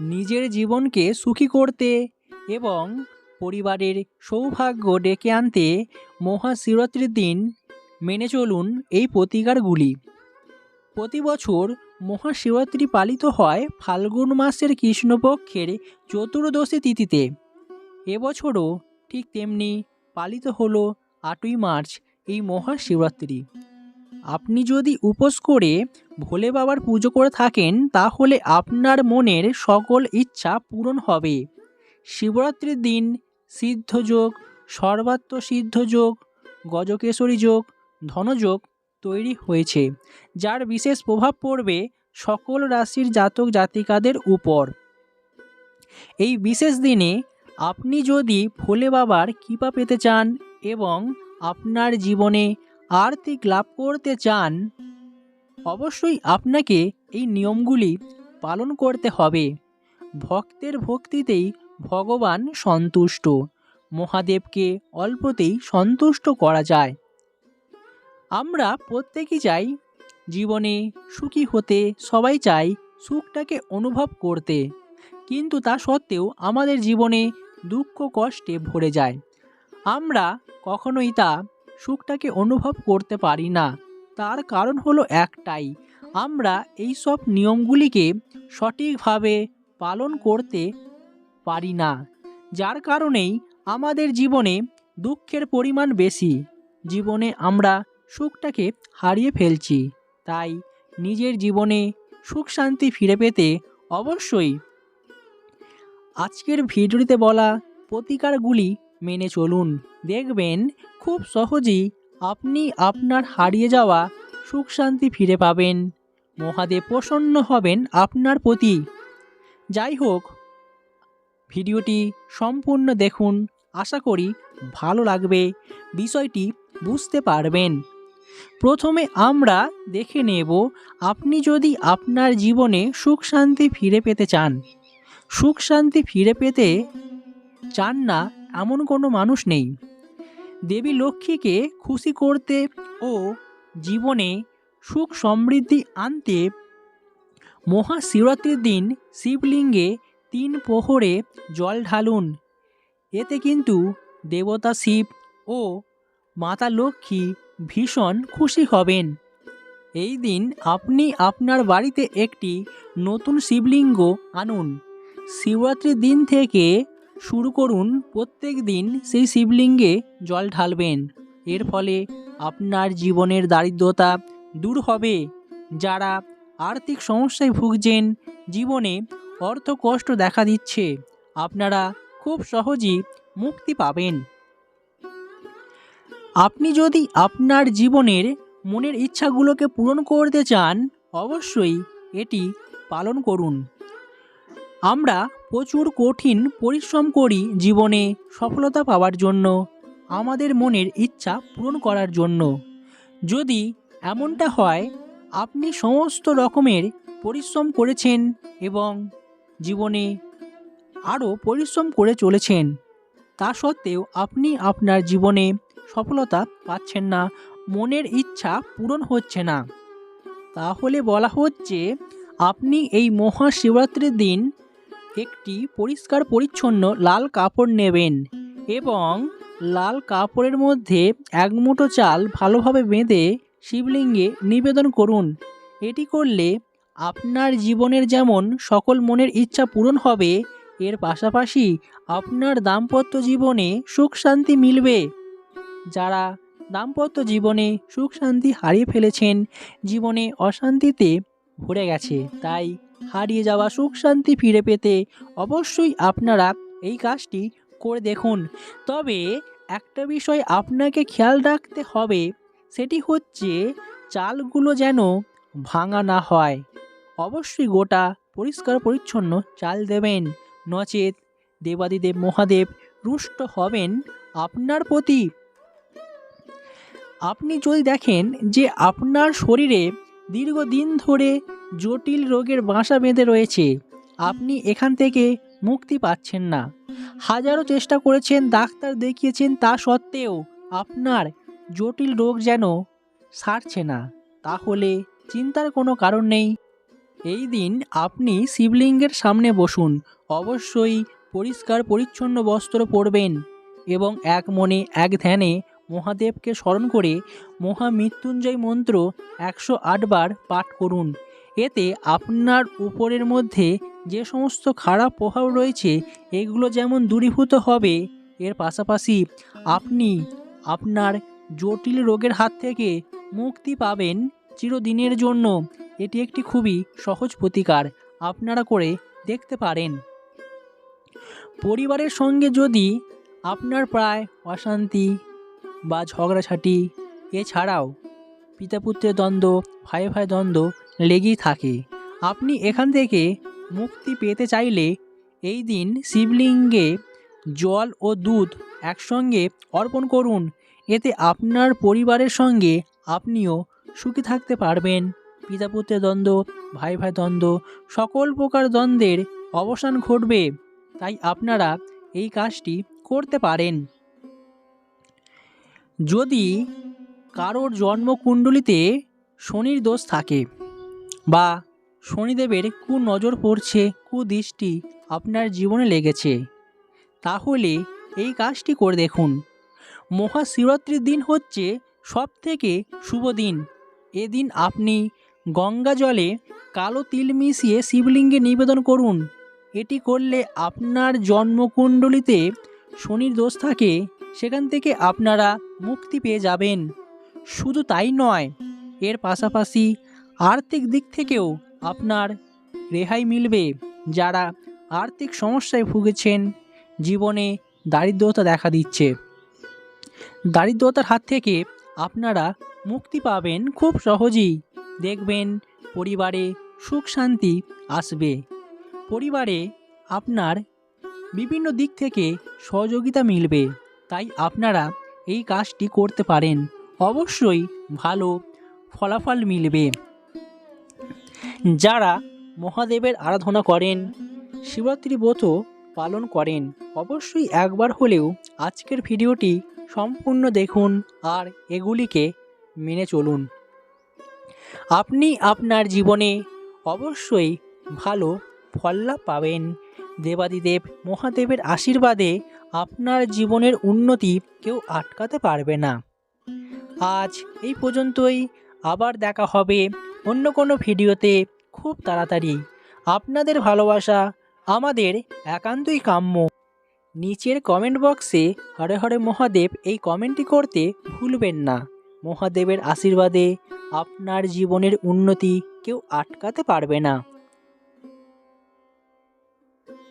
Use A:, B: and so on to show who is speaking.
A: নিজের জীবনকে সুখী করতে এবং পরিবারের সৌভাগ্য ডেকে আনতে মহাশিবরাত্রির দিন মেনে চলুন এই প্রতিকারগুলি। প্রতি বছর মহাশিবরাত্রি পালিত হয় ফাল্গুন মাসের কৃষ্ণপক্ষের চতুর্দশী তিথিতে। এবছরও ঠিক তেমনি পালিত হলো আটই মার্চ এই মহাশিবরাত্রি আপনি যদি উপোস করে ভোলে বাবার পুজো করে থাকেন, তাহলে আপনার মনের সকল ইচ্ছা পূরণ হবে। শিবরাত্রির দিন সিদ্ধযোগ সর্বাত্ম সিদ্ধযোগ গজকেশরী যোগ ধনযোগ তৈরি হয়েছে, যার বিশেষ প্রভাব পড়বে সকল রাশির জাতক জাতিকাদের উপর। এই বিশেষ দিনে আপনি যদি ভোলে বাবার কৃপা পেতে চান এবং আপনার জীবনে আর্থিক লাভ করতে চান, অবশ্যই আপনাকে এই নিয়মগুলি পালন করতে হবে। ভক্তের ভক্তিতেই ভগবান সন্তুষ্ট। মহাদেবকে অল্পতেই সন্তুষ্ট করা যায়। আমরা প্রত্যেকেই চাই জীবনে সুখী হতে, সবাই চাই সুখটাকে অনুভব করতে। কিন্তু তা সত্ত্বেও আমাদের জীবনে দুঃখ কষ্টে ভরে যায়। আমরা কখনোই তা সুখটাকে অনুভব করতে পারি না। তার কারণ হলো একটাই, আমরা এই সব নিয়মগুলিকে সঠিকভাবে পালন করতে পারি না, যার কারণেই আমাদের জীবনে দুঃখের পরিমাণ বেশি। জীবনে আমরা সুখটাকে হারিয়ে ফেলছি, তাই নিজের জীবনে সুখ শান্তি ফিরে পেতে অবশ্যই আজকের ভিডিওতে বলা প্রতিকারগুলি মেনে চলুন। দেখবেন, খুব সহজেই আপনি আপনার হারিয়ে যাওয়া সুখ শান্তি ফিরে পাবেন। মহাদেব প্রসন্ন হবেন আপনার প্রতি। যাই হোক, ভিডিওটি সম্পূর্ণ দেখুন। আশা করি ভালো লাগবে। বিষয়টি বুঝতে পারবেন। প্রথমে আমরা দেখে নেব, আপনি যদি আপনার জীবনে সুখ শান্তি ফিরে পেতে চান সুখ শান্তি ফিরে পেতে চান না এমন কোনো মানুষ নেই। দেবী লক্ষ্মীকে খুশি করতে ও জীবনে সুখ সমৃদ্ধি আনতে মহাশিবরাত্রির দিন শিবলিঙ্গে তিন প্রহরে জল ঢালুন। এতে কিন্তু দেবতা শিব ও মাতা লক্ষ্মী ভীষণ খুশি হবেন। এই দিন আপনি আপনার বাড়িতে একটি নতুন শিবলিঙ্গ আনুন। শিবরাত্রির দিন থেকে শুরু করুন প্রত্যেক দিন সেই শিবলিঙ্গে জল ঢালবেন। এর ফলে আপনার জীবনের দারিদ্রতা দূর হবে। যারা আর্থিক সমস্যায় ভুগছেন, জীবনে অর্থ কষ্ট দেখা দিচ্ছে, আপনারা খুব সহজেই মুক্তি পাবেন। আপনি যদি আপনার জীবনের মনের ইচ্ছাগুলোকে পূরণ করতে চান, অবশ্যই এটি পালন করুন। আমরা প্রচুর কঠিন পরিশ্রম করি জীবনে সফলতা পাওয়ার জন্য, আমাদের মনের ইচ্ছা পূরণ করার জন্য। যদি এমনটা হয়, আপনি সমস্ত রকমের পরিশ্রম করেছেন এবং জীবনে আরও পরিশ্রম করে চলেছেন, তা সত্ত্বেও আপনি আপনার জীবনে সফলতা পাচ্ছেন না, মনের ইচ্ছা পূরণ হচ্ছে না। তাহলে বলা হচ্ছে, আপনি এই মহাশিবরাত্রির দিন একটি পরিষ্কার পরিচ্ছন্ন লাল কাপড় নেবেন এবং লাল কাপড়ের মধ্যে এক মুঠো চাল ভালোভাবে বেঁধে শিবলিঙ্গে নিবেদন করুন। এটি করলে আপনার জীবনের যেমন সকল মনের ইচ্ছা পূরণ হবে, এর পাশাপাশি আপনার দাম্পত্য জীবনে সুখ শান্তি মিলবে। যারা দাম্পত্য জীবনে সুখ শান্তি হারিয়ে ফেলেছেন, জীবনে অশান্তিতে ভরে গেছে, তাই হারিয়ে যাওয়া সুখ শান্তি ফিরে পেতে অবশ্যই আপনারা এই কাজটি করে দেখুন। তবে একটা বিষয় আপনাকে খেয়াল রাখতে হবে, সেটি হচ্ছে চালগুলো যেন ভাঙা না হয়। অবশ্যই গোটা, পরিষ্কার, পরিচ্ছন্ন চাল দেবেন। নচেত দেবাদিদেব মহাদেব রুষ্ট হবেন আপনার প্রতি। আপনি যদি দেখেন যে আপনার শরীরে দীর্ঘদিন ধরে জটিল রোগের বাসা বেঁধে রয়েছে। আপনি এখান থেকে মুক্তি পাচ্ছেন না। হাজারো চেষ্টা করেছেন, ডাক্তার দেখিয়েছেন তা সত্ত্বেও আপনার জটিল রোগ যেন সারছে না। তাহলে চিন্তার কোনো কারণ নেই। এই দিন আপনি শিবলিঙ্গের সামনে বসুন। অবশ্যই পরিষ্কার পরিচ্ছন্ন বস্ত্র পরবেন এবং এক মনে এক ধ্যানে মহাদেবকে স্মরণ করে মহামৃত্যুঞ্জয় মন্ত্র একশো আটবার পাঠ করুন। এতে আপনার উপরের মধ্যে যে সমস্ত খারাপ প্রভাব রয়েছে, এগুলো যেমন দূরীভূত হবে, এর পাশাপাশি আপনি আপনার জটিল রোগের হাত থেকে মুক্তি পাবেন চিরদিনের জন্য। এটি একটি খুবই সহজ প্রতিকার, আপনারা করে দেখতে পারেন। পরিবারের সঙ্গে যদি আপনার প্রায় অশান্তি বা ঝগড়াঝাটি, এছাড়াও পিতা পুত্রের দ্বন্দ্ব ভাই ভাই দ্বন্দ্ব লেগেই থাকে। আপনি এখান থেকে মুক্তি পেতে চাইলে এই দিন শিবলিঙ্গে জল ও দুধ একসঙ্গে অর্পণ করুন। এতে আপনার পরিবারের সঙ্গে আপনিও সুখী থাকতে পারবেন। পিতা পুত্রের দ্বন্দ্ব ভাই ভাই দ্বন্দ্ব, সকল প্রকার দ্বন্দ্বের অবসান ঘটবে। তাই আপনারা এই কাজটি করতে পারেন। যদি কারোর জন্মকুণ্ডলিতে শনির দোষ থাকে বা শনিদেবের কু নজর পড়ছে, কুদৃষ্টি আপনার জীবনে লেগেছে, তাহলে এই কাজটি করে দেখুন। মহাশিবরাত্রির দিন হচ্ছে সব থেকে শুভ দিন। এদিন আপনি গঙ্গা জলে কালো তিল মিশিয়ে শিবলিঙ্গে নিবেদন করুন। এটি করলে আপনার জন্মকুণ্ডলিতে শনির দোষ থাকে সেখান থেকে আপনারা মুক্তি পেয়ে যাবেন। শুধু তাই নয়, এর পাশাপাশি আর্থিক দিক থেকেও আপনার রেহাই মিলবে। যারা আর্থিক সমস্যায় ভুগেছেন, জীবনে দারিদ্রতা দেখা দিচ্ছে। দারিদ্রতার হাত থেকে আপনারা মুক্তি পাবেন খুব সহজেই। দেখবেন পরিবারে সুখ শান্তি আসবে। পরিবারে আপনার বিভিন্ন দিক থেকে সহযোগিতা মিলবে। তাই আপনারা এই কাজটি করতে পারেন। অবশ্যই ভালো ফলাফল মিলবে। যারা মহাদেবের আরাধনা করেন, শিবরাত্রি ব্রত পালন করেন, অবশ্যই একবার হলেও আজকের ভিডিওটি সম্পূর্ণ দেখুন আর এগুলিকে মেনে চলুন। আপনি আপনার জীবনে অবশ্যই ভালো ফল পাবেন। দেবাদিদেব মহাদেবের আশীর্বাদে আপনার জীবনের উন্নতি কেউ আটকাতে পারবে না। আজ এই পর্যন্তই। আবার দেখা হবে অন্য কোনো ভিডিওতে। খুব তাড়াতাড়ি। আপনাদের ভালোবাসা, আমাদের একান্তই কাম্য। নিচের কমেন্ট বক্সে হরে হরে মহাদেব এই কমেন্টটি করতে ভুলবেন না। মহাদেবের আশীর্বাদে আপনার জীবনের উন্নতি কেউ আটকাতে পারবে না।